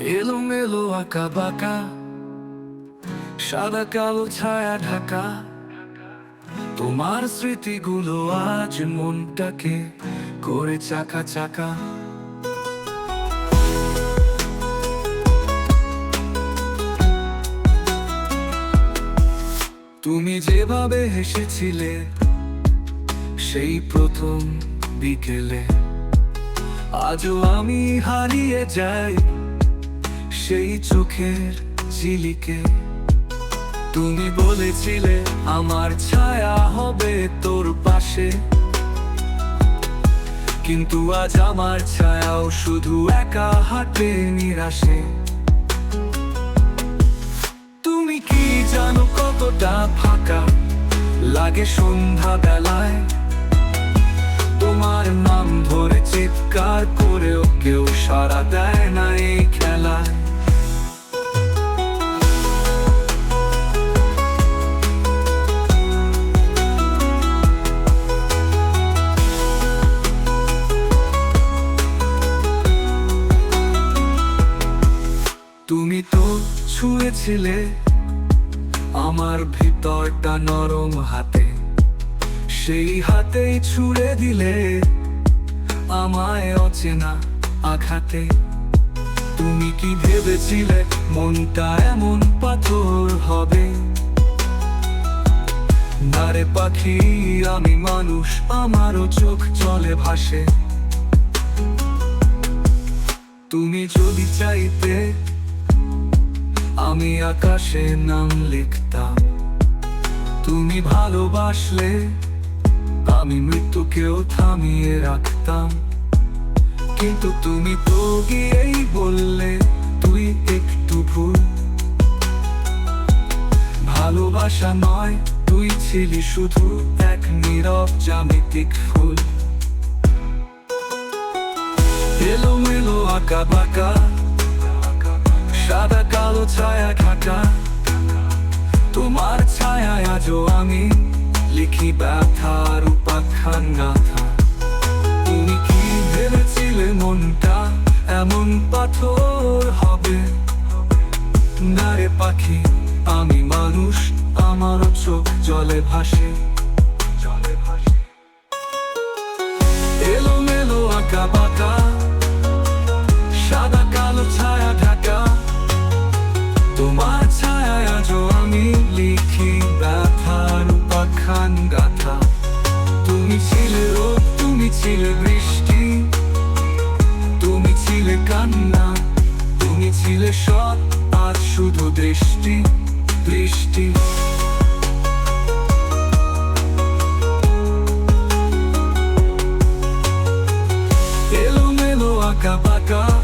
এলোমেলো আঁকা বাঁকা, সাদা কালো ছায়া ঢাকা। তোমার স্মৃতিগুলো আজ মনটাকে করে চাকা চাকা। তুমি যেভাবে হেসেছিলে, সেই প্রথম বিকেলে। আজও আমি হারিয়ে যাই সেই চোখের ঝিলিকে তুমি বলেছিলে আমার ছায়া হবে তোর পাশে। কিন্তু আজ আমার ছায়াও শুধু একা হাতে নিরাশে। তুমি কি জানো কতটা ফাঁকা লাগে সন্ধ্যা বেলায় তোমার নাম ধরে চিৎকার করেও কেউ সাড়া দেয় তুমি তো ছুঁয়েছিলে আমার ভিতরটা নরম হাতে। সেই হাতেই ছুঁড়ে দিলে আমায় অচেনা আঘাতে। তুমি কি ভেবেছিলে মনটা এমন পাথর হবে? নারে পাখি, আমি মানুষ, আমারও চোখ চলে ভাসে। তুমি যদি চাইতে আমি আকাশে নাম লিখতাম। তুমি ভালোবাসলে, আমি মৃত্যুকেও থামিয়ে রাখতাম। কিন্তু তুমি তো গিয়েই বললে, তুই একটু ভুল। ভালোবাসা নয়, তুই ছিলি শুধু এক নীরব জামিতিক ফুল। এলোমেলো আঁকা বাঁকা সাদা কালো ছায়া ঢাকা তোমার ছায়া আজও আমি লিখি ব্যথার উপাখ্যান গাথা তুমি কি ভেবেছিলে মনটা এমন পাথর হবে? না পাখি, আমি মানুষ আমারও চোখ জলে ভাসে। ছিলে বৃষ্টি তুমি ছিলে কান্না তুমি ছিলে সৎ আজ শুধু দৃষ্টি দৃষ্টি এলোমেলো আঁকা বাঁকা